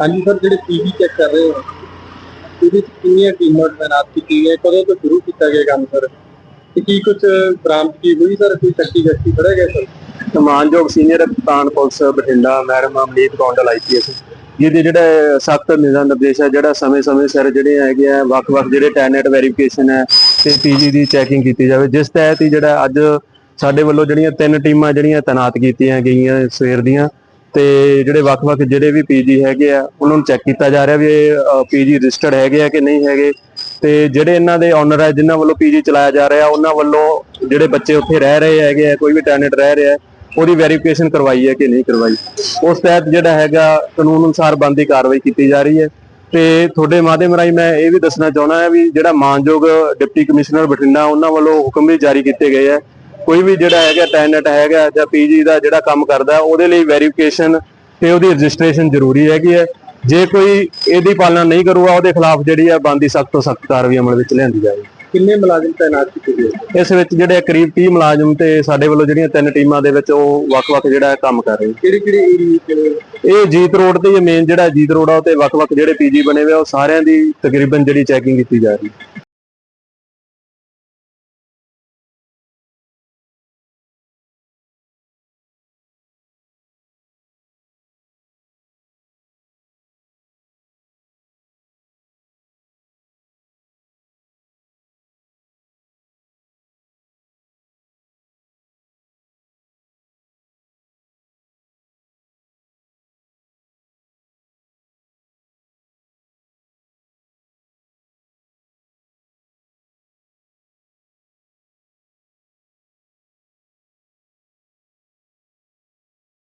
ਹਾਂਜੀ ਸਰ, ਜਿਹੜੇ PG check ਕਰ ਰਹੇ ਹੋ, ਇਹਦੇ ਵਿੱਚ ਕਿੰਨੀਆਂ ਟੀਮਾਂ ਤੈਨਾਤ ਕੀਤੀ ਗਈਆਂ? ਕਦੋਂ ਤੋਂ ਸ਼ੁਰੂ ਕੀਤਾ ਗਿਆ ਕੰਮ ਸਰ? ਤੇ ਕੀ ਕੁਝ ਬਰਾਮਦਗੀ ਹੋਈ ਸਰ? ਕੋਈ ਸ਼ੱਕੀ ਵਿਅਕਤੀ ਫੜਿਆ ਗਿਆ ਸਰ? ਮਾਨਯੋਗ ਸੀਨੀਅਰ ਕਪਤਾਨ police Bathinda, madam Amneet Kondal IPS ਜਿਹਦੇ ਜਿਹੜਾ ਸਖਤ ਨਿਯਮ ਨਿਰਦੇਸ਼ ਹੈ, ਜਿਹੜਾ ਸਮੇਂ-ਸਮੇਂ ਸਿਰ ਜਿਹੜੇ ਹੈਗੇ ਆ ਵੱਖ-ਵੱਖ ਜਿਹੜੇ ਟੈਨਟ ਵੈਰੀਫਿਕੇਸ਼ਨ ਹੈ, ਤੇ ਪੀਜੀ ਦੀ ਚੈਕਿੰਗ ਕੀਤੀ ਜਾਵੇ। ਜਿਸ ਤਹਿਤ ਹੀ ਜਿਹੜਾ ਅੱਜ ਸਾਡੇ ਵੱਲੋਂ ਜਿਹੜੀਆਂ ਤਿੰਨ ਟੀਮਾਂ ਜਿਹੜੀਆਂ ਤਾਇਨਾਤ ਕੀਤੀਆਂ ਗਈਆਂ ਸਵੇਰ ਦੀਆਂ ਤੇ ਜਿਹੜੇ ਵੱਖ-ਵੱਖ ਜਿਹੜੇ ਵੀ ਪੀਜੀ ਹੈਗੇ ਆ, ਉਹਨਾਂ ਨੂੰ ਚੈੱਕ ਕੀਤਾ ਜਾ ਰਿਹਾ ਵੀ ਇਹ ਪੀਜੀ ਰਜਿਸਟਰਡ ਹੈਗੇ ਆ ਕਿ ਨਹੀਂ ਹੈਗੇ। ਤੇ ਜਿਹੜੇ ਇਹਨਾਂ ਦੇ ਓਨਰ ਹੈ ਜਿਨ੍ਹਾਂ ਵੱਲੋਂ ਪੀਜੀ ਚਲਾਇਆ ਜਾ ਰਿਹਾ, ਉਹਨਾਂ ਵੱਲੋਂ ਜਿਹੜੇ ਬੱਚੇ ਉੱਥੇ ਰਹਿ ਰਹੇ ਹੈਗੇ ਆ, ਕੋਈ ਵੀ ਟੈਨਟ ਰਹਿ ਰਿਹਾ ਹੈ ਉਹਦੀ ਵੈਰੀਫਿਕੇਸ਼ਨ ਕਰਵਾਈ ਹੈ ਕਿ ਨਹੀਂ ਕਰਵਾਈ। ਉਸ ਤਹਿਤ ਜਿਹੜਾ ਹੈਗਾ, ਕਾਨੂੰਨ ਅਨੁਸਾਰ ਬੰਦੀ ਕਾਰਵਾਈ ਕੀਤੀ ਜਾ ਰਹੀ ਹੈ। ਤੇ ਤੁਹਾਡੇ ਮਾਧਿਅਮ ਰਾਹੀਂ ਮੈਂ ਇਹ ਵੀ ਦੱਸਣਾ ਚਾਹੁੰਦਾ ਹਾਂ ਵੀ ਜਿਹੜਾ ਮਾਨਯੋਗ ਡਿਪਟੀ ਕਮਿਸ਼ਨਰ ਬਠਿੰਡਾ, ਉਹਨਾਂ ਵੱਲੋਂ ਹੁਕਮ ਵੀ ਜਾਰੀ ਕੀਤੇ ਗਏ ਆ ਕੋਈ ਵੀ ਜਿਹੜਾ ਹੈਗਾ ਟੈਨਟ ਹੈਗਾ ਜਾਂ ਪੀਜੀ ਦਾ ਜਿਹੜਾ ਕੰਮ ਕਰਦਾ ਉਹਦੇ ਲਈ ਵੈਰੀਫਿਕੇਸ਼ਨ ਤੇ ਉਹਦੀ ਰਜਿਸਟ੍ਰੇਸ਼ਨ ਜ਼ਰੂਰੀ ਹੈਗੀ ਹੈ। ਜੇ ਕੋਈ ਇਹਦੀ ਪਾਲਣਾ ਨਹੀਂ ਕਰੂਗਾ ਉਹਦੇ ਖਿਲਾਫ ਜਿਹੜੀ ਹੈ ਬੰਦੀ ਸਖਤ ਤੋਂ ਸਖਤ ਕਾਰਵਾਈ ਅਮਲ ਵਿੱਚ ਲਿਆਂਦੀ ਜਾਵੇਗੀ ਕਿੰਨੇ ਮੁਲਾਜ਼ਮ ਤੈਨਾਤ ਕੀਤੇ ਗਏ? ਇਸ ਵਿੱਚ ਜਿਹੜੇ ਕਰੀਬ 30 ਮੁਲਾਜ਼ਮ ਤੇ ਸਾਡੇ ਵੱਲੋਂ ਜਿਹੜੀਆਂ ਤਿੰਨ ਟੀਮਾਂ ਦੇ ਵਿੱਚ ਉਹ ਵੱਖ-ਵੱਖ ਜਿਹੜਾ ਕੰਮ ਕਰ ਰਹੇ ਕਿਹੜੇ ਕਿਹੜੇ ਏਰੀਏ ਚ ਇਹ ਜੀਤ ਰੋਡ ਤੇ ਮੇਨ ਜਿਹੜਾ ਜੀਤ ਰੋਡ ਆ ਉਹ ਤੇ ਵੱਖ-ਵੱਖ ਜਿਹੜੇ ਪੀਜੀ ਬਣੇ ਹੋਏ ਆ ਉਹ ਸਾਰਿਆਂ ਦੀ ਤਕਰੀਬਨ ਜਿਹੜੀ ਚੈਕਿੰਗ ਕੀਤੀ ਜਾ ਰਹੀ ਹੈ।